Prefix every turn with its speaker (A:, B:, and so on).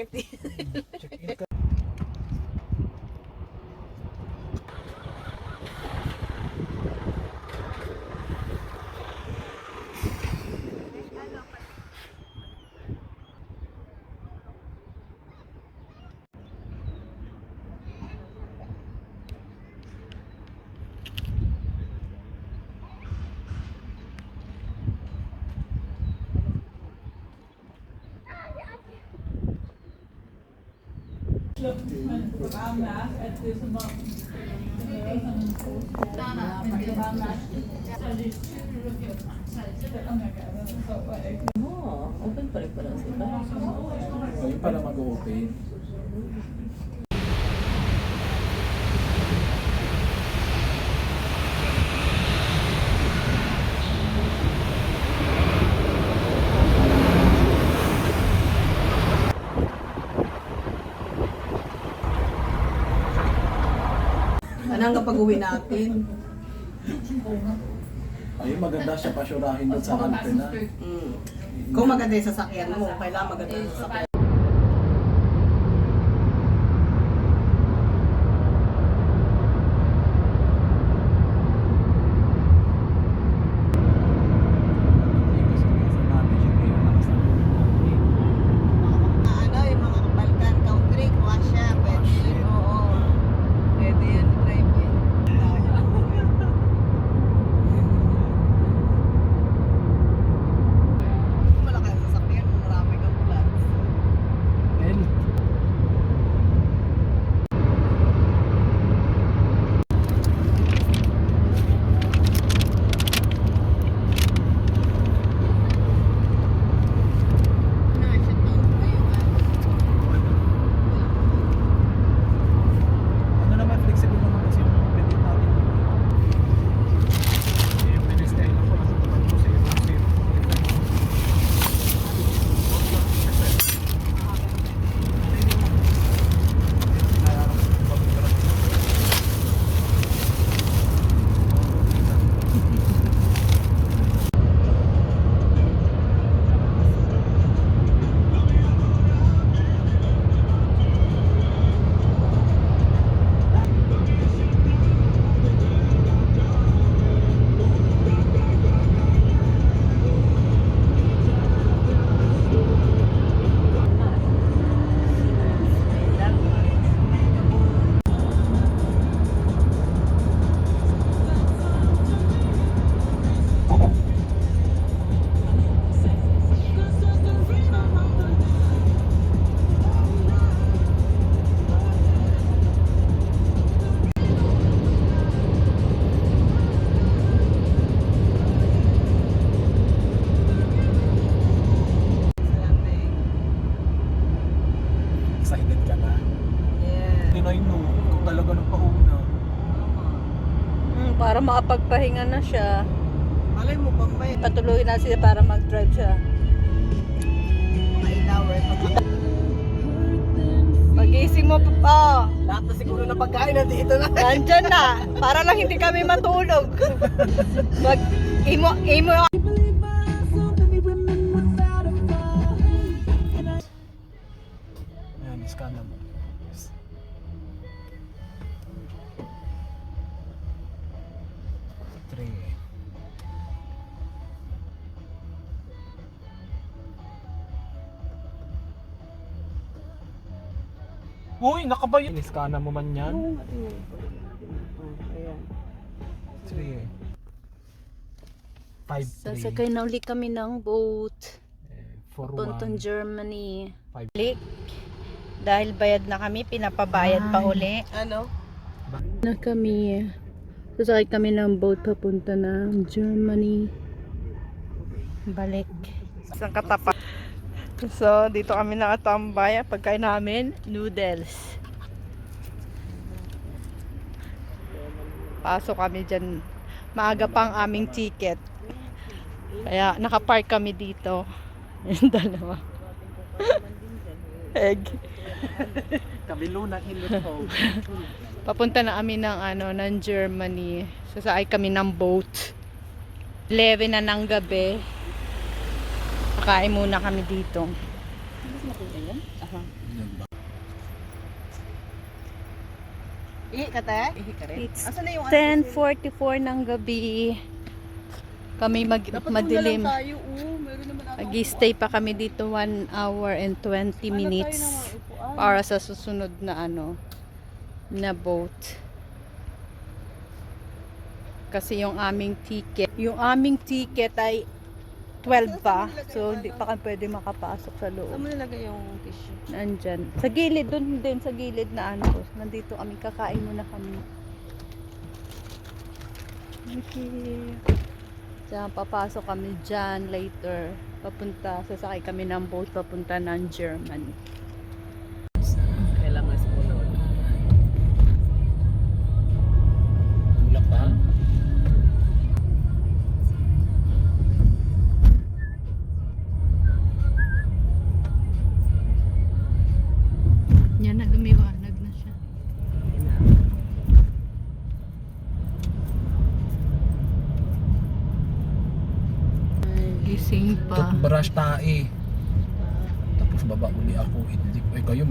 A: at
B: the open pa rin pala sila.
A: Oh, yung pala mag-open.
B: Ano hanggang pag-uwi natin?
A: Ay, maganda siya pasyurahin doon sa antena.
B: Mm. Kung maganda yung sasakyan mo, kailangan maganda yung sasakyan.
A: Tinay no, ikaw talaga nung pauna.
C: Mm, para makapagpahinga na siya.
B: Malay mo bang may
C: Patuloy na siya para mag-drive siya.
B: pag
C: Pagising mo pa, oh,
B: Lahat na siguro na pagkain na dito na.
C: nandyan na. Para lang hindi kami matulog. Mag, imo, imo,
A: 3 Uy, nakabayo. Iniskana mo man yan?
B: Oo,
A: tingnan. Oh, ayan. 3 5-3.
C: Sasakay na uli kami ng boat.
A: Eh,
C: For
A: Puntong
C: Germany.
A: Five.
C: Lake. Dahil bayad na kami, pinapabayad Ay. pa ah. uli.
B: Ano?
C: Na kami. Sasakay kami ng boat papunta ng Germany. Balik. Isang katapat. So, dito kami nakatambay. Ang Pagkain namin, noodles. Pasok kami dyan. Maaga pa ang aming ticket. Kaya nakapark kami dito. Yung dalawa. Egg.
A: Kabilunan Ilipog.
C: Papunta na kami ng ano, ng Germany. Sasakay kami ng boat. 11 na ng gabi. Kakain muna kami dito.
B: Ihi ka ta? Ihi ka rin.
C: It's
B: 10.44 ano?
C: ng gabi. Kami mag
B: Dapat
C: madilim.
B: Tayo, oh. Meron naman
C: Mag-stay pa kami dito 1 hour and 20 minutes para sa susunod na ano na boat. Kasi yung aming ticket, yung aming ticket ay 12 pa. So hindi pa kami pwede makapasok sa
B: Saan
C: loob.
B: mo nilagay yung tissue?
C: Nandyan. Sa gilid, doon din sa gilid na ano. Nandito kami, kakain muna kami. Okay. Diyan, papasok kami dyan later. Papunta, sasakay kami ng boat papunta ng Germany. Pa.
A: Toothbrush tae. Tapos baba uli ako. Idlip. Ay kayo